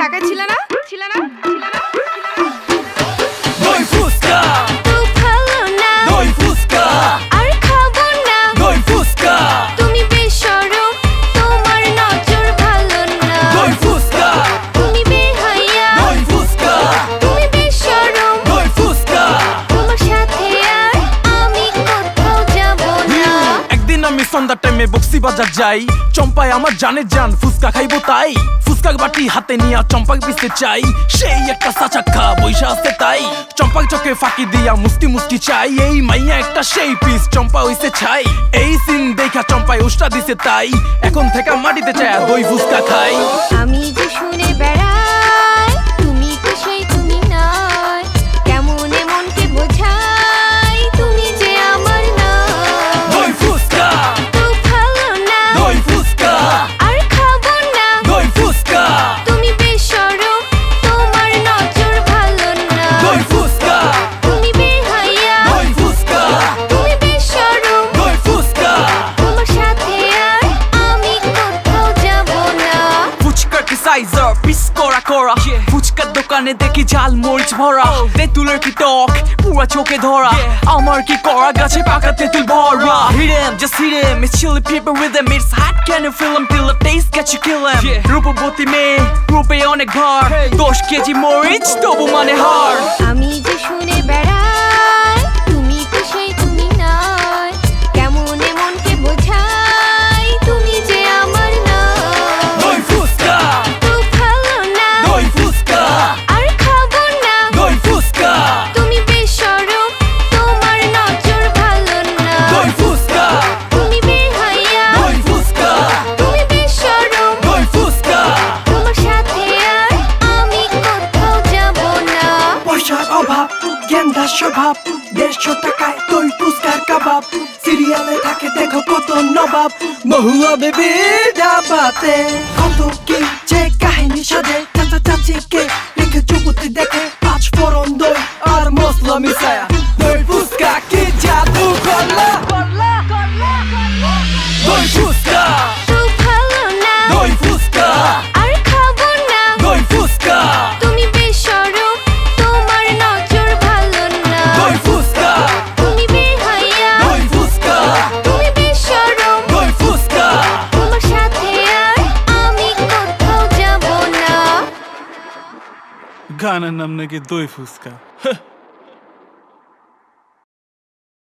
টাকায় ছিল না? ছিল না? সন্ধ্যার টাইমে বক্সি বাজার যাই। চম্পায় আমার জানে জান ফুচকা খাইবো তাই। ফুচকা বাটি হাতে নিয়া চম্পাক পিসতে চাই। সেই একটা সাচাক্কা বৈশা আছে তাই। চম্পাক চোখে ফাঁকি দিয়া মুস্তি মুস্তি চাই। এই মাইয়া একটা সেই পিস, চম্পা হইছে ছাই। এই সিন দেখা চম্পায় উষ্টা দিছে তাই। এখন থেকে মাটিতে চায় দই ফুসকা খাই। আমি যে শুনে বেড়াই দোকানে দেখি ঝাল মরিচ ভরা তেঁতুলের কি টক পুরা চোখে ধরা আমার কি করা গাছে পাকা তেঁতুল ভরা Hit him, just hit him It's chili pepper with them It's hot can you feel him Till the taste get you kill him রূপবতী মেয়ে রূপে অনেক ভার দশ কেজি মরিচ তবু মানে হার আমি যে শুনে স্বভাব দেড়শো টাকায় দই পুস্কার কাবাব। সিরিয়ালে থাকে, দেখো কত নবাব। মহুয়া বেবি ডাবাতে। কত কি যে কাহিনী সাজে চাচা চাচিকে Гана нам не ги дојфуска. Ха!